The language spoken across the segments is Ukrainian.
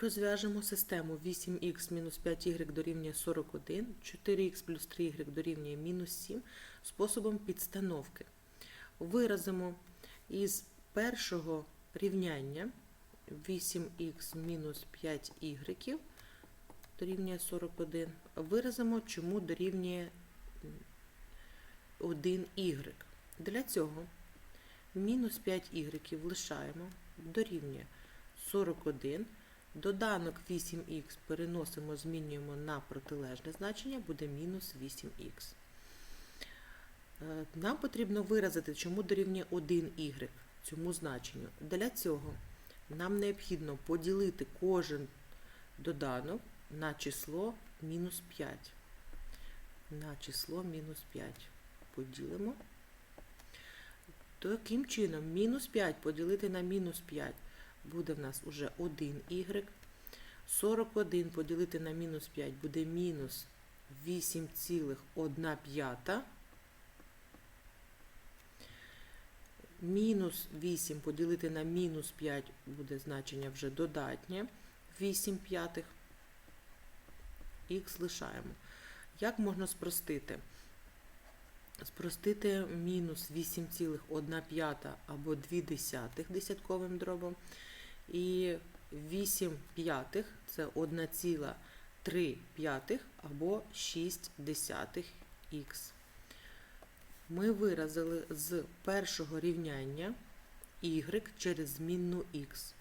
Розв'яжемо систему 8х мінус 5y дорівнює 41, 4х плюс 3y дорівнює мінус 7 способом підстановки. Виразимо із першого рівняння 8х мінус 5y дорівнює 41. Виразимо, чому дорівнює 1y. Для цього мінус 5y лишаємо, дорівнює 41. Доданок 8х переносимо, змінюємо на протилежне значення, буде мінус 8х. Е, Нам потрібно виразити, чому дорівнює 1y цьому значенню. Для цього нам необхідно поділити кожен доданок на число мінус 5. На число мінус 5. Поділимо. Таким чином, мінус 5 поділити на мінус 5 буде в нас уже 1y. 41 поділити на мінус 5 буде мінус 8,1 п'ята. Мінус 8 поділити на мінус 5 буде значення вже додатнє 8 п'ятих. Х лишаємо. Як можна спростити? Спростити мінус 8,1 п'ята або 2 десятих десятковим дробом. І 8 п'ятих це 1,3 п'ятих або 6 десятих х. Ми виразили з першого рівняння y через змінну х.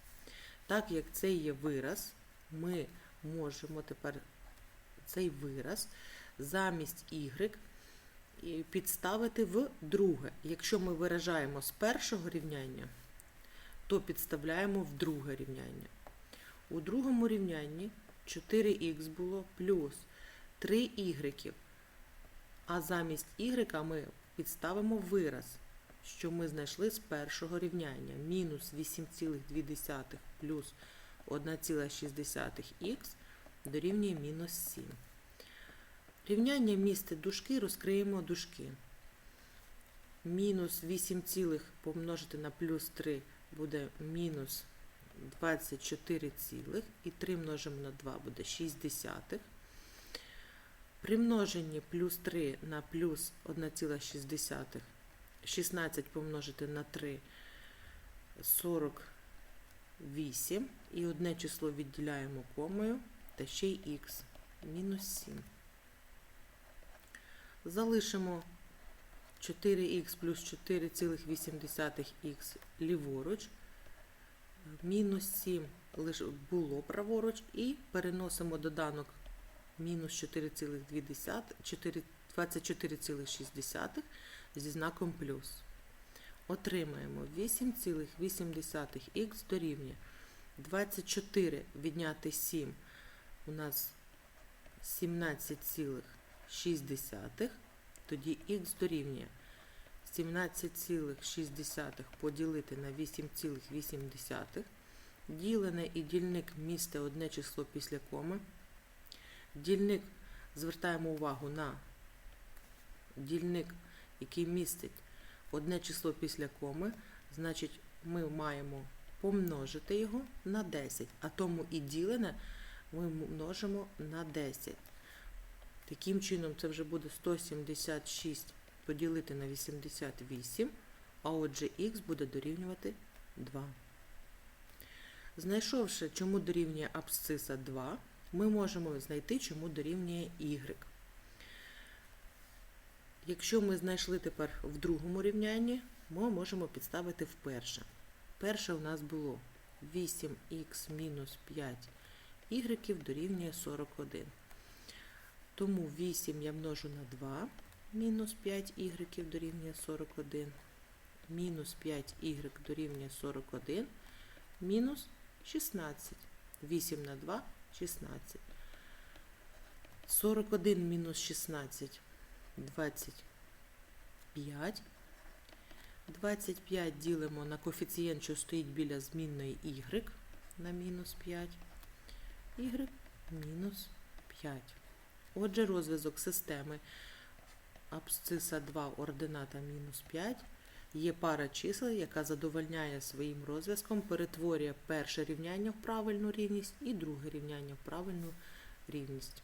Так як це є вираз, ми можемо тепер цей вираз замість y підставити в друге. Якщо ми виражаємо з першого рівняння, то підставляємо в друге рівняння. У другому рівнянні 4х було плюс 3y, а замість y ми підставимо вираз, що ми знайшли з першого рівняння. Мінус 8,2 плюс 1,6х дорівнює мінус 7. Рівняння містить дужки, розкриємо дужки. Мінус 8, помножити на плюс 3 буде мінус 24, цілих, і 3 множимо на 2 буде 6 десятих. При множенні плюс 3 на плюс 1,6, 16 помножити на 3 48. І одне число відділяємо комою, та ще й х мінус 7. Залишимо 4х плюс 4,8х ліворуч. Мінус 7 лише було праворуч. І переносимо доданок мінус 4,2, 24,6 зі знаком плюс. Отримаємо 8,8х дорівнює 24 відняти 7 у нас 17,6, тоді х дорівнює 17,6 поділити на 8,8. Ділене і дільник містить одне число після коми. Дільник звертаємо увагу на дільник, який містить одне число після коми, значить ми маємо помножити його на 10, а тому і ділене ми множимо на 10. Таким чином, це вже буде 176 поділити на 88, а отже х буде дорівнювати 2. Знайшовши, чому дорівнює абсциса 2, ми можемо знайти, чому дорівнює y. Якщо ми знайшли тепер в другому рівнянні, ми можемо підставити в перше. У нас було 8х мінус 5 y дорівнює 41. Тому 8 я множу на 2, мінус 5 y дорівнює 41, мінус 5 y дорівнює 41, мінус 16. 8 на 2 16. 41 мінус 16 25. 25 ділимо на коефіцієнт, що стоїть біля змінної y на мінус 5. y мінус 5. Отже, розв'язок системи абсциса 2 ордината мінус 5 Є пара чисел, яка задовольняє своїм розв'язком, перетворює перше рівняння в правильну рівність і друге рівняння в правильну рівність.